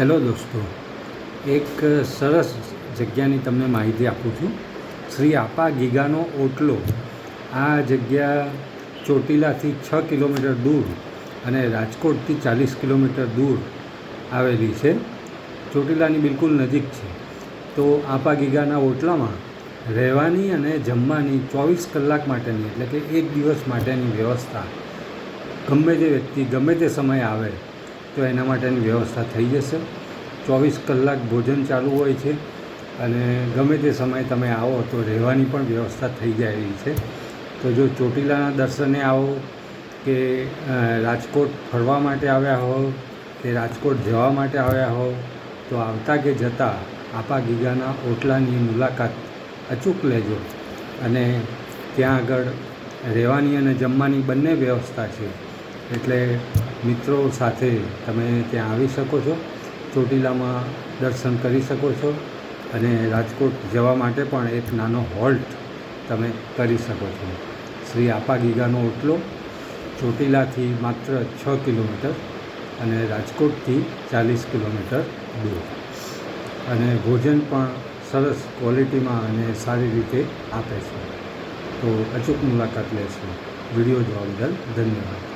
Hello દોસ્તો, એક સરસ જગ્યાની તમને માહિતી આપું છું. શ્રી આપા ગીગાનો ઓટલો. આ જગ્યા ચોટીલાથી છ કિલોમીટર દૂર અને રાજકોટથી ચાલીસ કિલોમીટર દૂર આવેલી છે. ચોટીલાની બિલકુલ નજીક છે. તો આપા ગીગાના ઓટલામાં રહેવાની અને જમવાની ચોવીસ કલાક માટેની, એટલે કે એક દિવસ માટેની વ્યવસ્થા ગમે તે વ્યક્તિ ગમે તે સમયે આવે તો એના માટેની વ્યવસ્થા થઈ જશે. ચોવીસ કલાક ભોજન ચાલુ હોય છે અને ગમે તે સમયે તમે આવો તો રહેવાની પણ વ્યવસ્થા થઈ જાય એવી છે. તો જો ચોટીલાના દર્શને આવો કે રાજકોટ ફરવા માટે આવ્યા હો કે રાજકોટ જવા માટે આવ્યા હો, તો આવતા કે જતાં આપા ગીગાના ઓટલાની મુલાકાત અચૂક લેજો. અને ત્યાં આગળ રહેવાની અને જમવાની બંને વ્યવસ્થા છે. એટલે મિત્રો સાથે તમે ત્યાં આવી શકો છો. ચોટીલામાં દર્શન કરી શકો છો અને રાજકોટ જવા માટે પણ એક નાનો હોલ્ટ તમે કરી શકો છો. શ્રી આપા ગીગાનો ઓટલો ચોટીલાથી માત્ર છ કિલોમીટર અને રાજકોટથી ચાલીસ કિલોમીટર દૂર. અને ભોજન પણ સરસ ક્વોલિટીમાં અને સારી રીતે આપે છે. તો અચૂક મુલાકાત લેશું. વીડિયો જોવા બદલ ધન્યવાદ.